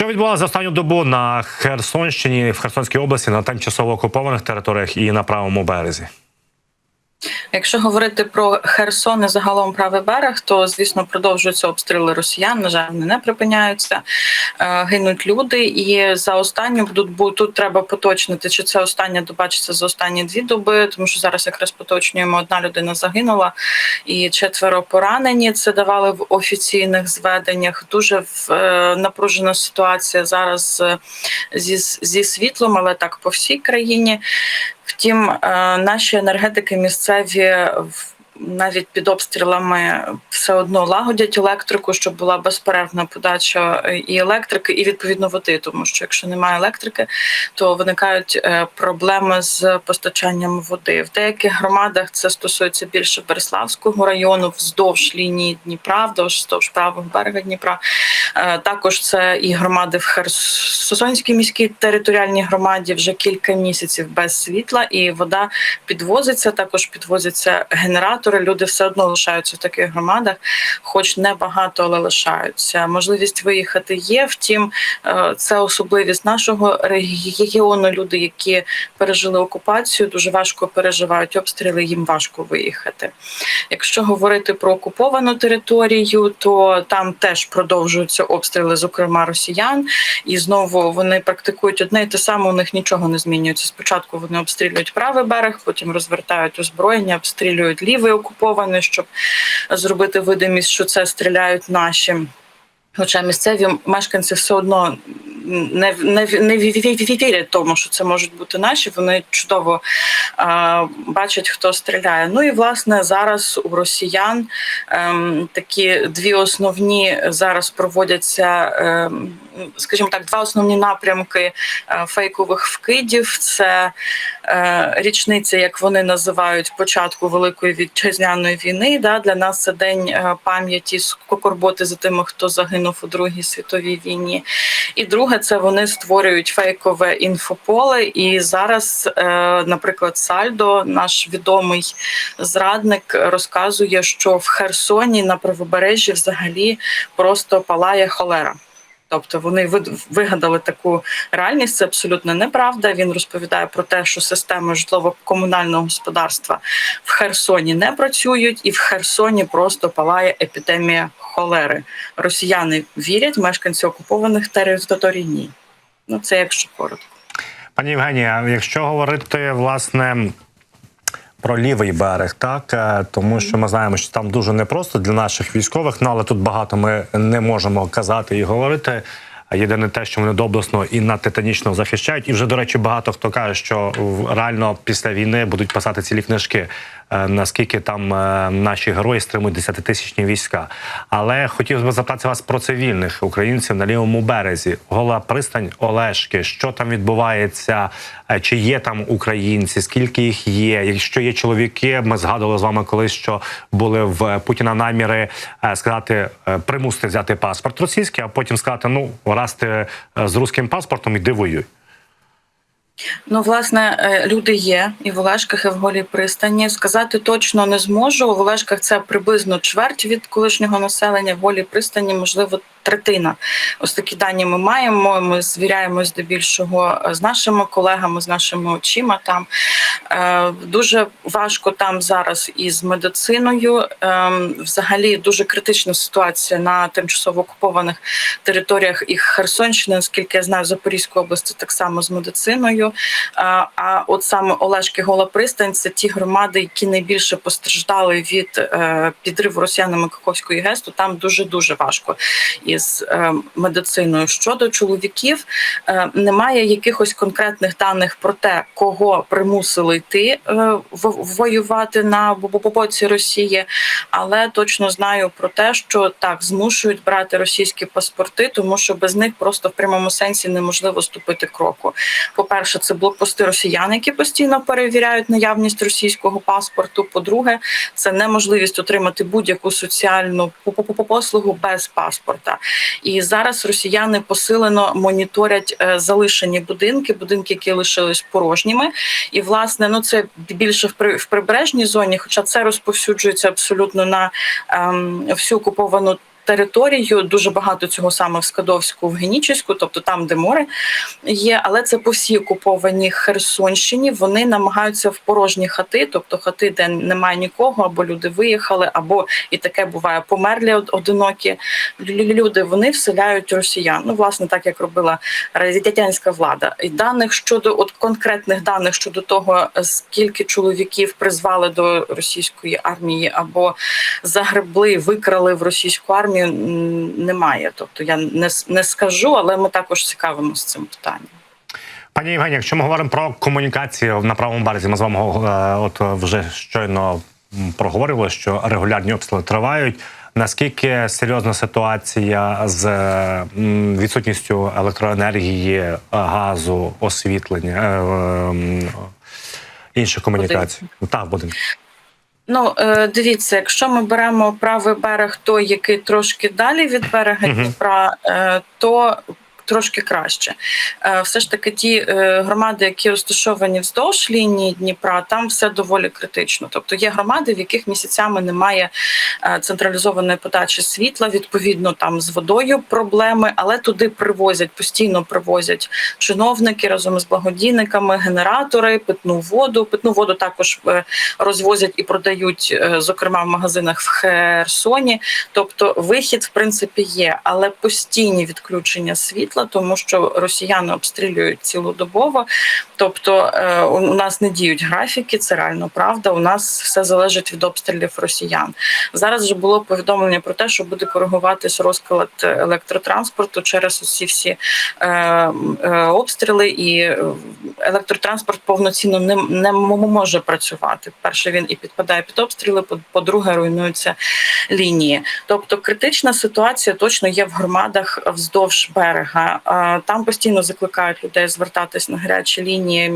Що відбувалося за останню добу на Херсонщині в Херсонській області на тимчасово окупованих територіях і на правому березі? Якщо говорити про Херсон і загалом правий берег, то звісно продовжуються обстріли росіян. На жаль, вони не припиняються, Е, гинуть люди. І за останню тут тут треба поточнити, чи це остання доба, чи це за останні дві доби, тому що зараз якраз поточнюємо. Одна людина загинула і четверо поранені. Це давали в офіційних зведеннях. Дуже е, напружена ситуація зараз е, зі, зі світлом, але так по всій країні. Втім, е, наші енергетики місцеві в- навіть під обстрілами все одно лагодять електрику, щоб була безперервна подача е, і електрики, і відповідно води. Тому що якщо немає електрики, то виникають е, проблеми з постачанням води. В деяких громадах це стосується більше Береславського району, вздовж лінії Дніпра, вздовж правого берега Дніпра. Е, Також це і громади в Херсонській міській територіальній громаді вже кілька місяців без світла, і вода підвозиться. Також підвозяться генератори. Люди все одно лишаються в таких громадах, хоч небагато, але лишаються. Можливість виїхати є. Втім, е, це особливість нашого регіону. Люди, які пережили окупацію, дуже важко переживають обстріли. Їм важко виїхати. Якщо говорити про окуповану територію, то там теж продовжуються обстріли, зокрема росіян, і знову вони практикують одне і те саме. У них нічого не змінюється. Спочатку вони обстрілюють правий берег, потім розвертають озброєння, обстрілюють лівий окупований, щоб зробити видимість, що це стріляють наші. Хоча місцеві мешканці все одно не, не, не вірять тому, що це можуть бути наші. Вони чудово е, бачать, хто стріляє. Ну і власне зараз у росіян ем, такі дві основні зараз проводяться, ем, скажімо так, два основні напрямки е, фейкових вкидів. Це е, річниця, як вони називають, початку Великої вітчизняної війни. Да, для нас це день е, пам'яті скорботи за тими, хто загинув у Другій світовій війні. І друге, це вони створюють фейкове інфополе. І зараз, е, наприклад, Сальдо, наш відомий зрадник, розказує, що в Херсоні на правобережжі взагалі просто палає холера. Тобто вони вигадали таку реальність. Це абсолютно неправда. Він розповідає про те, що системи житлово-комунального господарства в Херсоні не працюють, і в Херсоні просто палає епідемія холери. Росіяни вірять, мешканці окупованих територій ні. Ну це якщо коротко. Пані Євгенія, якщо говорити власне про лівий берег, так? Е, тому що ми знаємо, що там дуже непросто для наших військових, ну але тут багато ми не можемо казати і говорити. Єдине те, що вони доблесно і на титанічно захищають, і вже до речі, багато хто каже, що реально після війни будуть писати цілі книжки, наскільки там е, наші герої стримують десятитисячні війська. Але хотів би запитати вас про цивільних українців на лівому березі. Гола пристань Олешки. Що там відбувається? Е, Чи є там українці? Скільки їх є? Якщо є чоловіки, ми згадували з вами колись, що були в Путіна наміри е, сказати, е, примусити взяти паспорт російський, а потім сказати: ну раз ти е, з руським паспортом, іди воюй. Ну, власне, е, люди є і в Олешках, і в Голій пристані. Сказати точно не зможу. В Олешках це приблизно чверть від колишнього населення, в Голій пристані, можливо, третина. Ось такі дані ми маємо. Ми звіряємось здебільшого з нашими колегами, з нашими очима. Там Е, дуже важко там зараз із медициною. Ем, Взагалі дуже критична ситуація на тимчасово окупованих територіях і Херсонщини, наскільки я знаю, в Запорізькій області так само з медициною. Е, А от саме Олешки Гола Пристань це ті громади, які найбільше постраждали від е, підриву росіянами Каховської ГЕС, то там дуже дуже важко із е, медициною. Щодо чоловіків, е, немає якихось конкретних даних про те, кого примусили йти е, воювати на бо- бо- боці Росії, але точно знаю про те, що так змушують брати російські паспорти, тому що без них просто в прямому сенсі неможливо ступити кроку. По-перше, це блокпости росіян, які постійно перевіряють наявність російського паспорту. По-друге, це неможливість отримати будь-яку соціальну по- по- по- послугу без паспорта. І зараз росіяни посилено моніторять е, залишені будинки, будинки, які лишились порожніми. І власне, ну це більше в при- в прибережній зоні, хоча це розповсюджується абсолютно на ем, всю окуповану територію. Дуже багато цього саме в Скадовську, в Генічеську, тобто там, де море є, але це по всій окупованій Херсонщині. Вони намагаються в порожні хати, тобто хати, де немає нікого, або люди виїхали, або і таке буває померлі одинокі люди. Вони вселяють росіян. Ну, власне, так як робила радянська влада. І даних щодо от конкретних даних щодо того, скільки чоловіків призвали до російської армії або загребли, викрали в російську армію, м, немає. Тобто я не, не скажу, але ми також цікавимося цим питанням. Пані Євгенія, якщо ми говоримо про комунікацію на правому березі, ми з вами е, от вже щойно м, проговорювали, що регулярні обстріли тривають. Наскільки серйозна ситуація з е, відсутністю електроенергії, е, газу, освітлення, інших комунікацій? Так, будинку. Ну, е, дивіться, якщо ми беремо правий берег, той, який трошки далі від берега. Дніпра, е, то трошки краще. Е, Все ж таки, ті е, громади, які розташовані вздовж лінії Дніпра, там все доволі критично. Тобто є громади, в яких місяцями немає е, централізованої подачі світла. Відповідно, там з водою проблеми, але туди привозять постійно привозять чиновники разом з благодійниками, генератори, питну воду. Питну воду також розвозять і продають, зокрема в магазинах в Херсоні. Тобто вихід, в принципі, є, але постійні відключення світла, тому що росіяни обстрілюють цілодобово. Тобто е, у у нас не діють графіки, це реально правда. У нас все залежить від обстрілів росіян. Зараз вже було повідомлення про те, що буде коригуватись розклад електротранспорту через усі всі е, е, обстріли, і е, електротранспорт повноцінно не, не може працювати. Перше, він і підпадає під обстріли, по-друге, руйнуються лінії. Тобто критична ситуація точно є в громадах вздовж берега. Там постійно закликають людей звертатись на гарячі лінії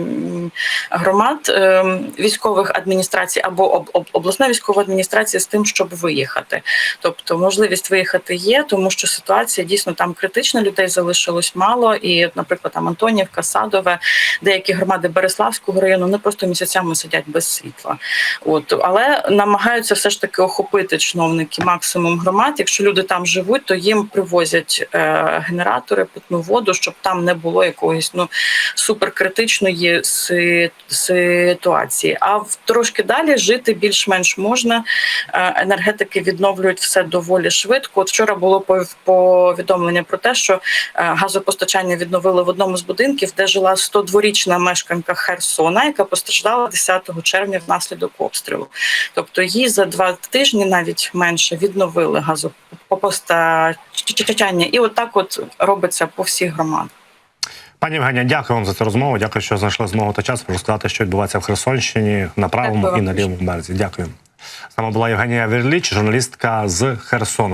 громад е, військових адміністрацій або об- об- обласної військової адміністрації з тим, щоб виїхати. Тобто можливість виїхати є, тому що ситуація дійсно там критична. Людей залишилось мало. І, наприклад, там Антонівка, Садове, деякі громади Береславського району вони просто місяцями сидять без світла. От але намагаються все ж таки охопити чиновники максимум громад. Якщо люди там живуть, то їм привозять е, генератори, питну воду, щоб там не було якоїсь ну суперкритичної ситуації. А в трошки далі жити більш-менш можна. Е, енергетики відновлюють все доволі швидко. От вчора було пов- повідомлення про те, що е, газопостачання відновили в одному з будинків, де жила 102-річна мешканка Херсона, яка постраждала 10 червня внаслідок обстрілу. Тобто їй за два тижні навіть менше відновили газопостачання, і отак от робиться по всіх громадах. Пані Євгенія, дякую вам за цю розмову. Дякую, що знайшли змогу та час розказати, що відбувається в Херсонщині на правому Дякую і на лівому березі. Дякую. З нами була Євгенія Верліч, журналістка з Херсону.